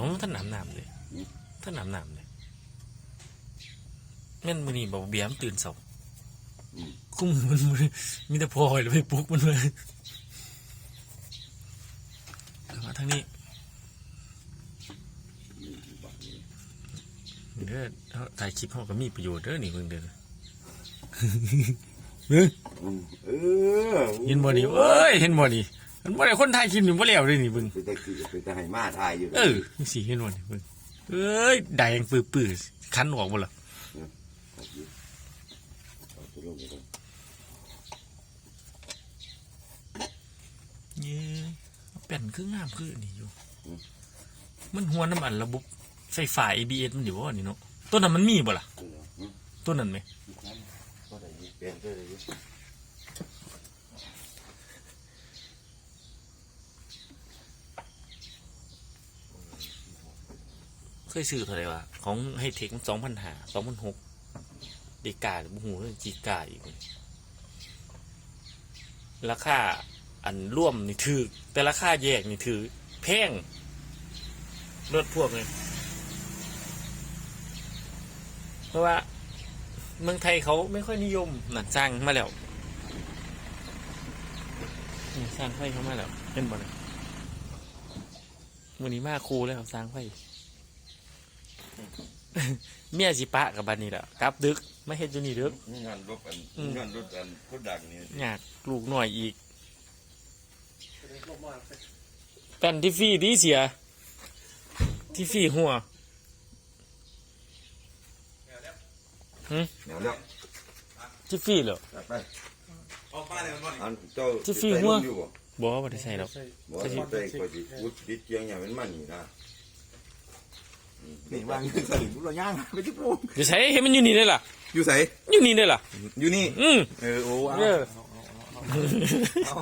อ๋อท่านน้ำน้ำเลยอืมท่านน้ำน้ำเลยแม่นมือนี่บอกเบียมนตื่นเสาอืมคุ้มมันมือมีแต่พลอยเลยไปปลุกมันเลยเอามาทางนี้เด้อเอาถ่ายคลิปเขาก็มีประโยชน์เด้อนี่เพิ่งเด้อเฮ้ยอืมเออเห็นบ่นี่เอ้ยเห็นบ่นี่ มันบ่ได้คนถ่ายคลิปนี่บ่แล้วเลยนี่เบิ่งเป็นตะกี้เป็นตะไห้มาทายอยู่เออสิเห็นบ่นี่เบิ่งเอ้ยแดงปื้อๆคันออกบ่ล่ะเอาตัวลงไปก่อนเย้แป้นคืองามคืออันนี่อยู่ มันหัวน้ำอันระบบไฟฟ้า ABS มันอยู่บ่นี่เนาะต้นนั้นมันมีบ่ล่ะเอาแล้วอืมต้นนั้นไหม ก็ได้อยู่ เคยซื้อเท่าไหร่วะของไฮเทคสองพันหาสองพันหกดีกาบุหูเรื่อจีกาอีกราคาอันร่วมนี่ถือแต่ราคาแยกนี่ถือแพงรถพวกเลยเพราะว่าเมืองไทยเขาไม่ค่อยนิยมหนันสร้างมาแล้วสร้างไฟเขามาแล้วเห็นบ่เลยวันนี้มาครูแล้วสร้างไฟ เมียสิปะกับบันนี่แหละกลับดึกไม่เห็นอยู่นี่ดึกนี่งานรถอันอืมงานรถอันคนดังนี่อยากลูกหน่อยอีกแป้นที่ฟรีดีเสีย ที่ฟรีหัวเดี๋ยวแล้วที่ฟรีเหรอจัดไปออกมาเลยมันบ่นี่อันเจ้าที่ฟรีไปหัวลงอยู่บ่บอกว่าไม่ได้ใส่หรอกบ่ที่ไปก็สิพูดติดเจียงอย่างมันมันนี่นะ นี่วางอยู่ใส่บุหรี่ย่างไปที่ปูเดี๋ยวใส่เห็นมันอยู่นี่ได้ล่ะอยู่ใส่อยู่นี่ได้ล่ะอยู่นี่อืมเออโอ้เอาเออเอา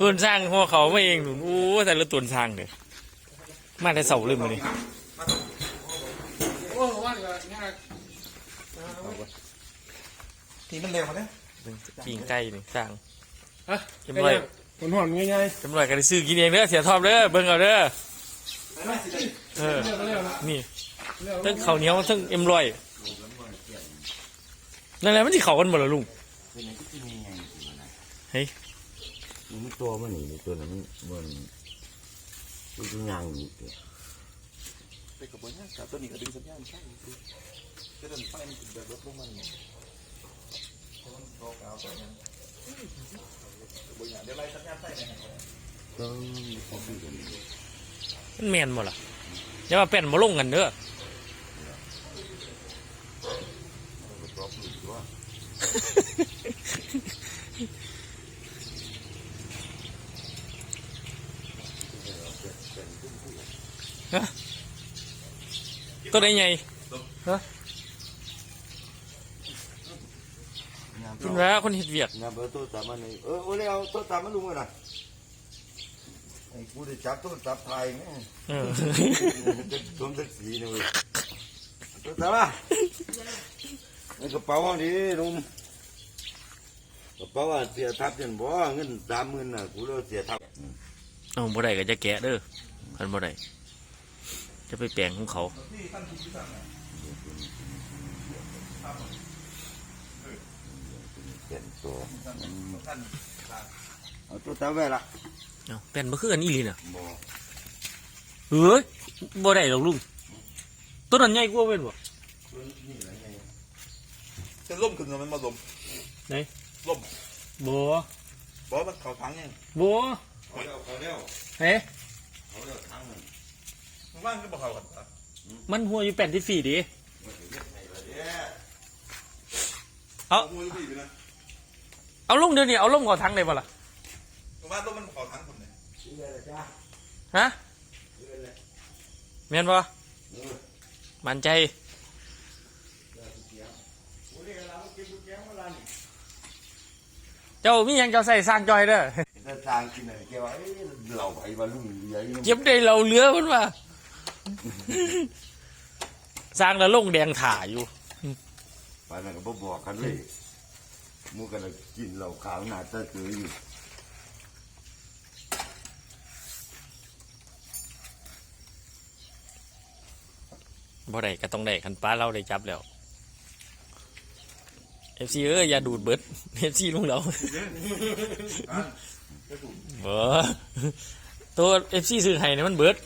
ตุนสร้างหัวเขามาเองหนูโอ้แต่ละตุนสร้างเด้อมาแต่เสาเลยมานี่ทีมันเร็วมาเนี่ยปิงไก่นี่สร้างฮะเอ็มร้ อยคนหอมง่ายเอ็มร้อยก็ได้ซื้อกินเองเด้อเสียทอบเด้อเบิ่งเอาเด้อเออๆเรียกเรียกละนี่เรียกทั้งข้าวเหนียวทั้งเอ็มร้อยนั่นแหละมันที่เขากันหมดแล้วลุงเป็นอย่างที่มีไงเฮ้ยมันตัวมันนี่นี่ตัวนั้นมันมันมันเป็นยางนี่ตัวไปกับบ่ย่างกับตัวนี้ก็ดึงสัญญาณใช่จะเดินไฟมันแบบรถลงมันเนี่ยโตกาวตัวนั้นบ่ย่างเดี๋ยวไล่สัญญาณไฟเนี่ยก็เขาคือกัน มันแมนหมดล่ะอย่ามาเป็นมาลงกันเด้อรอบนี้ตัวตัวไหนใหญ่ฮะ คุณว่าคนเห็ดเวียกงานเบอร์ตัวตามมันนี่เออโอ้เลยเอาตัวตามมันลุงเลยนะไอ้กูได้จับตัวจับไทยแม่เออจะสวมสักสีนะเว้ยตัวตามมาในกระเป๋าอันนี้ลุงกระเป๋าอะเสียทับจนบ่เงินสามหมื่นน่ะกูเลยเสียทับเอาบ่ได้ก็จะแกะเด้อพันบ่ได้จะไปแปลงของเขา เปลี่ยนตัวเอาตัวตามไว้ละเอาแปลนบ่คือกันอีหลีน่ะบ่เฮ้ยบ่ได้หรอกลุงตัวนั้นใหญ่กว่าเว้นบ่จะล่มขึ้นมันมาล่มไหน ล่มบ่บอกมันเข้าถังยังบ่เอาแล้วเอาแล้วเฮ้เอาแล้วทั้งมันมันว่างก็บ่เข้ากันมันหัวอยู่แป้นที่ฟรีดิมันจะเรียกไงล่ะเนี่ยเอามือพี่ไปนะ เอาลงเดี๋ยวนี้เอาลงเขอทั้งเลยบ่ล่ะมันว่าล่มมันเข้าถังผมเนี่ยฮะแม่นบ่มั่นใจเจ้ามีหยังเจ้าใส่สร้างจอยเด้อถ้าทางกินอะไรแกว่าเอ้ยเราไอ้บาลุ่มใหญ่เก็บได้เราเหลือมันว่า สร้างแล้วลงแดงถ่าอยู่ ไปนั่นก็บ่บอกกันเลยห มูกำลังกินเหล่าขาวหนาเตะเกืออยู่บ่ได้ก็ต้องได้คันป้าเราได้จับแล้วเอฟซีเอออย่าดูดเบิดเอฟซีลุงเราเออตัวเอฟซีซื้อไห้เนี่ยมันเบิด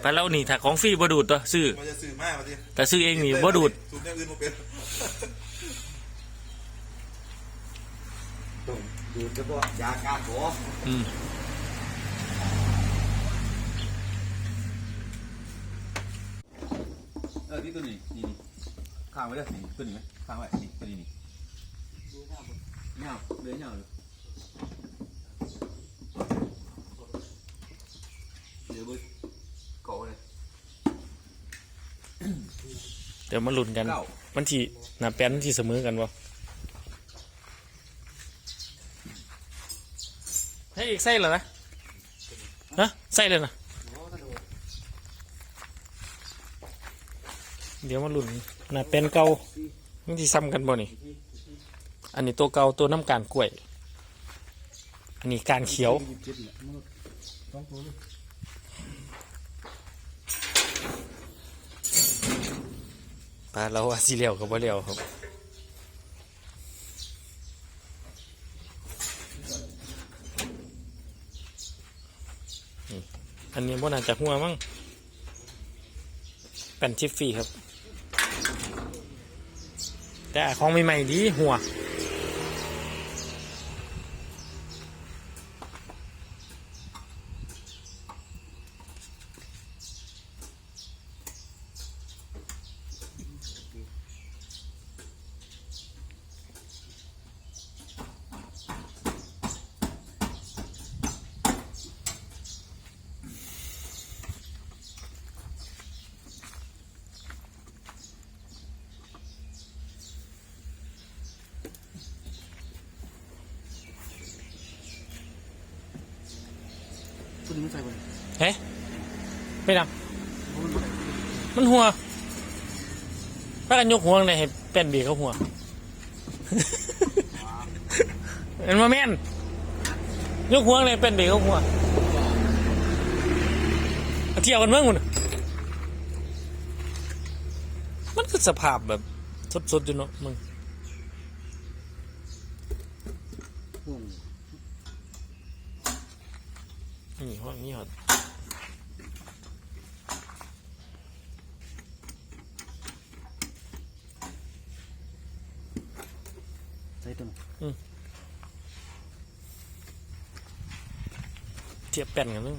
ไปแล้วนี่ถ้าของฟรีบ่ดูดตัวซื้อแต่ซื้อเองนี่บ่ดูด ต้องดูดเฉพาะยากาขออืมเออที่ตัวนี้นี่นี่ข้างไว้เลยนี่ตัวนี้ไหมข้างไว้นี่ตัวนี้นี่เงาเดือยเงาเลยเดี๋ยวเบิดเกาะเลยเดี๋ยวมาลุ้นกัน เก้า มันที่หน้าแป้นมันที่เสมอกันบ่ให้ อีกไส้เหรอนะฮะไส้เลยนะเดี๋ยวมาลุ้นน้าแป้นเก่ามันที่ซ้ำกันบ่นี่ อันนี้ตัวเก่าตัวน้ำการกล้วย อันนี้การเขียวปลาเราว่าสิเลียวกับบ่เลียวครับ นี่อันนี้บ่น่าจะหัวมั้งเป็นชิฟฟี่ครับ แต่ของใหม่ๆดีหัว ตัวนี้ไม่ใส่ไปเฮ้ไม่ดังมันหัวถ้ากันยกหัวเลยให้เป็นเบียเขาหัวเห็นมาแม่นยกหัวเลยเป็นเบียเขาหัวเอาเที่ยวกันเมื่อมึงมันคือสภาพแบบสดๆอยู่เนาะมึงห่วง นี่ห้องนี้หอดใส่ตัวนี้เทียบแป้นกันเลย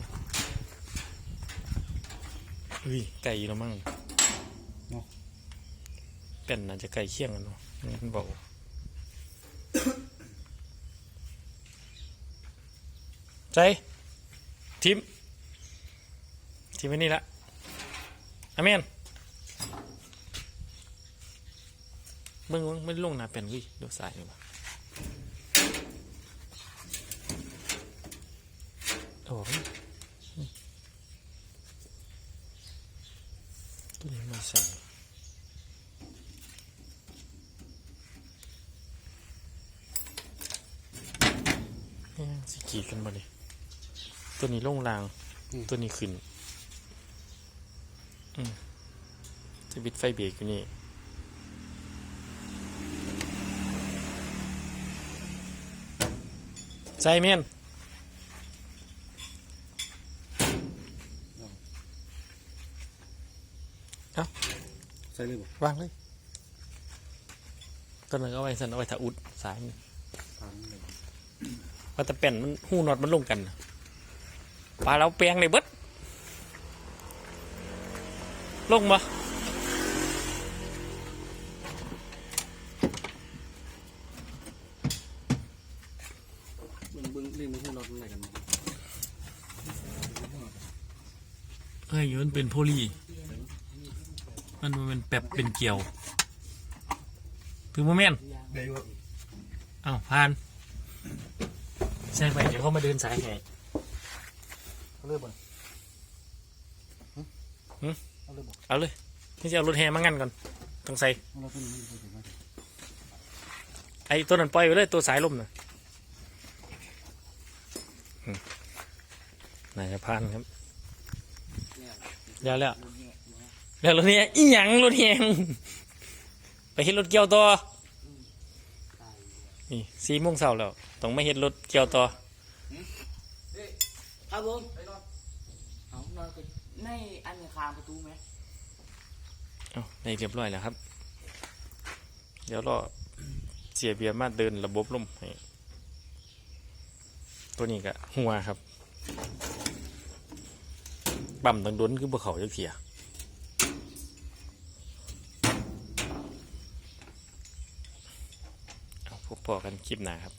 อุ้ยไก่แล้วมั้งแป้นน่าจะไก่เคี่ยงกันเนาะงั้นบอกใจ ทีมทีมไว้นี่ละอาเมนเบิ่งเบิ่งไม่ได้ลงหนาเป็นวิดูสายดีกว่าโอ้ยตัวนี้ม่ใส่เอ๊ะสิกรีดกันมาดิ ตัวนี้ลงรางตัวนี้ขึ้นอืมจะบิดไฟเบรกอยู่นี่ใจเมียนใส่เลยบ่วางเลยตัวนึงเอาไว้สันเอาไว้ถ้าอุดสายนี่ผ่านเลยว่าแต่เป็นมันหูน็อตมันลงกันน่ะ ปลาเราแปลงเลยเบิดลงมาเบิ่งเบิ่งเล่นมันให้รอดไหนกันบ่เฮ้ยมันเป็นโพลีมันบ่แมันเป็นแปบเป็นเกลียวถึงโมเมนต์เดี๋ยวอ้าวผ่านใช่ไหมเดี๋ยวเขามาเดินสายแห่ เอาเลยบ่หึเอาเลยบ่เอาเลยนี่จะเอารถแห่มางั้นก่อนต้องใส่เอาเราตัวนี้ไม่ใส่ไปไอ้ตัวนั้นปล่อยไปเลยตัวสายลมน่ะอืมนายจะผ่านครับยาแล้วแล้วรถเนี้ยอีหยังรถแหงไปเฮ็ดรถเกี่ยวต่อนี่สี่โมงเช้าแล้วต้องไม่เฮ็ดรถเกี่ยวต่อ ครับผมเอานอนกัน ในอันนี้คางประตูไหมเอาในเรียบร้อยแล้วครับ เดี๋ยวรอเสียเบียร์มาเดินระบบลมให้ตัวนี้ก็หัวครับ ปั๊มตังดนคือบ่เขาจักเทียเอาพบพอกันคลิปหน้าครับ